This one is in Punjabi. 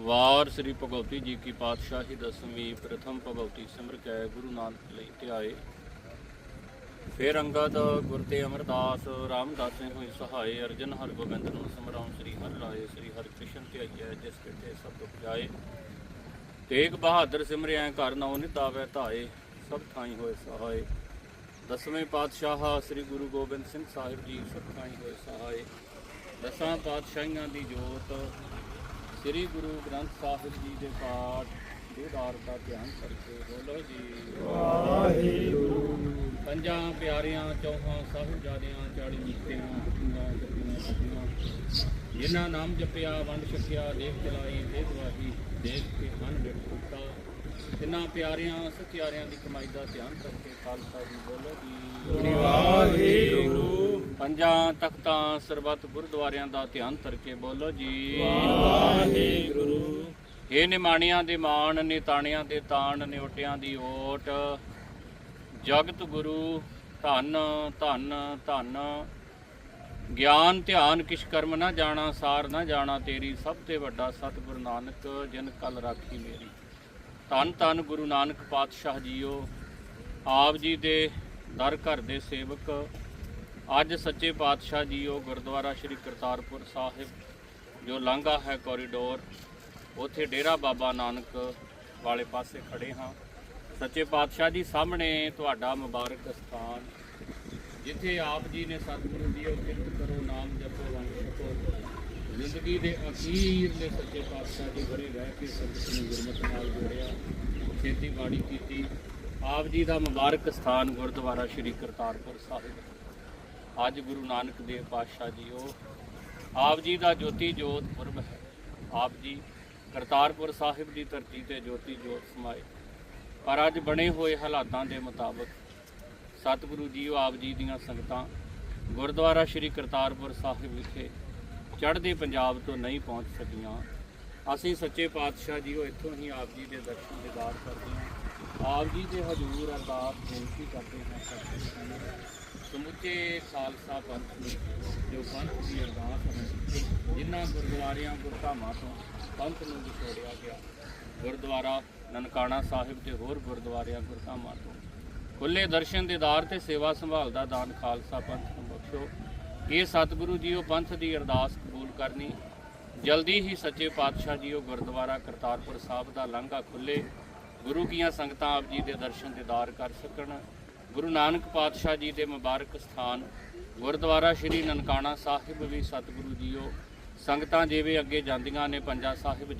ਵਾਰ ਸ੍ਰੀ ਭਗਵਤੀ ਜੀ ਕੀ ਪਾਤਸ਼ਾਹੀ ਦਸਵੀਂ ਪ੍ਰਥਮ ਭਗਵਤੀ ਸਿਮਰ ਕੈ ਗੁਰੂ ਨਾਨਕ ਲਈ ਧਿਆਏ ਫੇਰ ਅੰਗਦ ਗੁਰ ਤੇ ਅਮਰਦਾਸ ਨੇ ਹੋਈ ਸਹਾਏ, ਅਰਜਨ ਹਰ ਗੋਬਿੰਦ ਨੂੰ ਸਮਰਾਉ ਸ੍ਰੀ ਹਰਿ ਰਾਏ ਸ੍ਰੀ ਹਰਿ ਕ੍ਰਿਸ਼ਨ ਧਿਆਈਐ ਜਿਸ ਕਿਤੇ ਸਭ ਦੁਖ ਜਾਏ। ਤੇਗ ਬਹਾਦਰ ਸਿਮਰਿਆ ਘਰ ਨਉ ਨਿਤਾਵੈ ਧਾਏ, ਸਭ ਥਾਈ ਹੋਏ ਸਹਾਏ। ਦਸਵੇਂ ਪਾਤਸ਼ਾਹ ਸ੍ਰੀ ਗੁਰੂ ਗੋਬਿੰਦ ਸਿੰਘ ਸਾਹਿਬ ਜੀ, ਸਭ ਥਾਈ ਹੋਏ ਸਹਾਏ। ਦਸਾਂ ਪਾਤਸ਼ਾਹੀਆਂ ਦੀ ਜੋਤ ਸ੍ਰੀ ਗੁਰੂ ਗ੍ਰੰਥ ਸਾਹਿਬ ਜੀ ਦੇ ਪਾਠ ਦੀਦਾਰ ਦਾ ਧਿਆਨ ਕਰਕੇ ਬੋਲੋ ਜੀ। ਵਾਹਿਗੁਰੂ ਪੰਜਾਂ ਪਿਆਰਿਆਂ, ਚੌਹਾਂ ਸਾਹਿਬਜ਼ਾਦਿਆਂ, ਚਾਲੀ ਮੁਕਤਿਆਂ ਸਿੰਘਾਂ ਜਪੀਆਂ ਸਤੀਆਂ ਜਿਨ੍ਹਾਂ ਨਾਮ ਜਪਿਆ, ਵੰਡ ਛਕਿਆ, ਦੇਖ ਚਲਾਈ ਦੇ ਗਵਾਹੀ ਦੇਖ ਕੇ ਹਨ ਵਿਟੁੱਟਾ ਤਿੰਨਾਂ ਪਿਆਰਿਆਂ ਸਤਿਆਰਿਆਂ ਦੀ ਕਮਾਈ ਦਾ ਧਿਆਨ ਕਰਕੇ ਖਾਲਸਾ ਜੀ ਬੋਲੋ ਜੀ। ਵਾਹਿਗੁਰੂ। ਪੰਜਾਂ ਤਖਤਾਂ ਸਰਬੱਤ ਗੁਰਦੁਆਰਿਆਂ ਦਾ ਧਿਆਨ ਕਰਕੇ ਬੋਲੋ ਜੀ। ਵਾਹਿਗੁਰੂ। ਇਹ ਨਿਮਾਣਿਆਂ ਦੇ ਮਾਣ ਨਿਤਾਣਿਆਂ ਦੇ ਤਾਣ ਨਿਉਟਿਆਂ ਦੀ ਓਟ। ਜਗਤ ਗੁਰੂ ਧੰਨ ਧੰਨ ਧੰਨ। ਗਿਆਨ ਧਿਆਨ ਕਿਛ ਕਰਮ ਨਾ ਜਾਣਾ ਸਾਰ ਨਾ ਜਾਣਾ ਤੇਰੀ ਸਭ ਤੇ ਵੱਡਾ ਸਤਿਗੁਰ ਨਾਨਕ ਜਿਨ ਕਲ ਰਾਖੀ ਮੇਰੀ। ਧੰਨ ਧੰਨ ਗੁਰੂ ਨਾਨਕ ਪਾਤਸ਼ਾਹ ਜੀਓ, ਆਪ ਜੀ ਦੇ ਦਰ ਘਰ ਦੇ ਸੇਵਕ, ਅੱਜ ਸੱਚੇ ਪਾਤਸ਼ਾਹ ਜੀਓ ਗੁਰਦੁਆਰਾ ਸ੍ਰੀ ਕਰਤਾਰਪੁਰ ਸਾਹਿਬ, ਜੋ ਲਾਂਘਾ ਹੈ ਕੋਰੀਡੋਰ ਉੱਥੇ ਡੇਰਾ ਬਾਬਾ ਨਾਨਕ ਵਾਲੇ ਪਾਸੇ ਖੜੇ ਹਾਂ। ਸੱਚੇ ਪਾਤਸ਼ਾਹ ਜੀ ਸਾਹਮਣੇ ਤੁਹਾਡਾ ਮੁਬਾਰਕ ਸਥਾਨ, ਜਿੱਥੇ ਆਪ ਜੀ ਨੇ ਸਤਿਗੁਰੂ ਜੀ ਕਿਰਤ ਕਰੋ ਨਾਮ ਜਪੋ ਵੰਡ ਛਕੋ, ਜ਼ਿੰਦਗੀ ਦੇ ਅਖੀਰ ਦੇ ਸੱਚੇ ਪਾਤਸ਼ਾਹ ਜੀ ਘਰੇ ਰਹਿ ਕੇ ਸੰਗਤ ਨੂੰ ਗੁਰਮਤਿ ਖੇਤੀਬਾੜੀ ਕੀਤੀ। ਆਪ ਜੀ ਦਾ ਮੁਬਾਰਕ ਸਥਾਨ ਗੁਰਦੁਆਰਾ ਸ੍ਰੀ ਕਰਤਾਰਪੁਰ ਸਾਹਿਬ। ਅੱਜ ਗੁਰੂ ਨਾਨਕ ਦੇਵ ਪਾਤਸ਼ਾਹ ਜੀ ਉਹ ਆਪ ਜੀ ਦਾ ਜੋਤੀ ਜੋਤ ਪੁਰਬ ਹੈ। ਆਪ ਜੀ ਕਰਤਾਰਪੁਰ ਸਾਹਿਬ ਦੀ ਧਰਤੀ ਤੇ ਜੋਤੀ ਜੋਤ ਸਮਾਏ। ਪਰ ਅੱਜ ਬਣੇ ਹੋਏ ਹਾਲਾਤਾਂ ਦੇ ਮੁਤਾਬਕ ਸਤਿਗੁਰੂ ਜੀਓ ਆਪ ਜੀ ਦੀਆਂ ਸੰਗਤਾਂ ਗੁਰਦੁਆਰਾ ਸ੍ਰੀ ਕਰਤਾਰਪੁਰ ਸਾਹਿਬ ਵਿਖੇ ਚੜ੍ਹਦੇ ਪੰਜਾਬ ਤੋਂ ਨਹੀਂ ਪਹੁੰਚ ਸਕੀਆਂ। ਅਸੀਂ ਸੱਚੇ ਪਾਤਸ਼ਾਹ ਜੀ ਉਹ ਇੱਥੋਂ ਹੀ ਆਪ ਜੀ ਦੇ ਦਰਸ਼ਨ ਦੀਦਾਰ ਕਰਦੇ ਹਾਂ। ਆਪ ਜੀ ਦੇ ਹਜ਼ੂਰ ਅਰਦਾਸ ਬੇਨਤੀ ਕਰਦੇ ਹਾਂ ਸਤਿਗੁਰੂ ਜੀ ਸਮੁੱਚੇ ਖਾਲਸਾ ਪੰਥ ਨੂੰ ਜੋ ਪੰਥ ਦੀ ਅਰਦਾਸ ਹੈ, ਜਿਨ੍ਹਾਂ ਗੁਰਦੁਆਰਿਆਂ, ਗੁਰਧਾਮਾਂ ਤੋਂ ਪੰਥ ਨੂੰ ਵਿਛੋੜਿਆ ਗਿਆ। ਗੁਰਦੁਆਰਾ ਨਨਕਾਣਾ ਸਾਹਿਬ ਤੇ ਹੋਰ ਗੁਰਦੁਆਰਿਆਂ, ਗੁਰਧਾਮਾਂ ਤੋਂ। ਖੁੱਲੇ ਦਰਸ਼ਨ ਦੀਦਾਰ ਤੇ ਸੇਵਾ ਸੰਭਾਲ ਦਾ ਦਾਨ ਖਾਲਸਾ ਪੰਥ ਨੂੰ ਬਖਸ਼ੋ। ਇਹ ਸਤਿਗੁਰੂ ਜੀ ਉਹ ਪੰਥ ਦੀ ਅਰਦਾਸ ਕਬੂਲ ਕਰਨੀ ਜਲਦੀ ਹੀ ਸੱਚੇ ਪਾਤਸ਼ਾਹ ਜੀ ਉਹ ਗੁਰਦੁਆਰਾ ਕਰਤਾਰਪੁਰ ਸਾਹਿਬ ਦਾ ਲਾਂਘਾ ਖੁੱਲੇ। ਗੁਰੂ ਕੀਆਂ ਸੰਗਤਾਂ ਆਪ ਜੀ ਦੇ ਦਰਸ਼ਨ ਦੀਦਾਰ ਕਰ ਸਕਣ। ਗੁਰੂ ਨਾਨਕ ਪਾਤਸ਼ਾਹ ਜੀ ਦੇ ਮੁਬਾਰਕ ਸਥਾਨ। ਗੁਰਦੁਆਰਾ ਸ੍ਰੀ ਨਨਕਾਣਾ ਸਾਹਿਬ ਵੀ ਸਤਿਗੁਰੂ ਜੀਓ। ਸੰਗਤਾਂ ਜਿਵੇਂ ਅੱਗੇ ਜਾਂਦੀਆਂ ਨੇ ਪੰਜਾ ਸਾਹਿਬ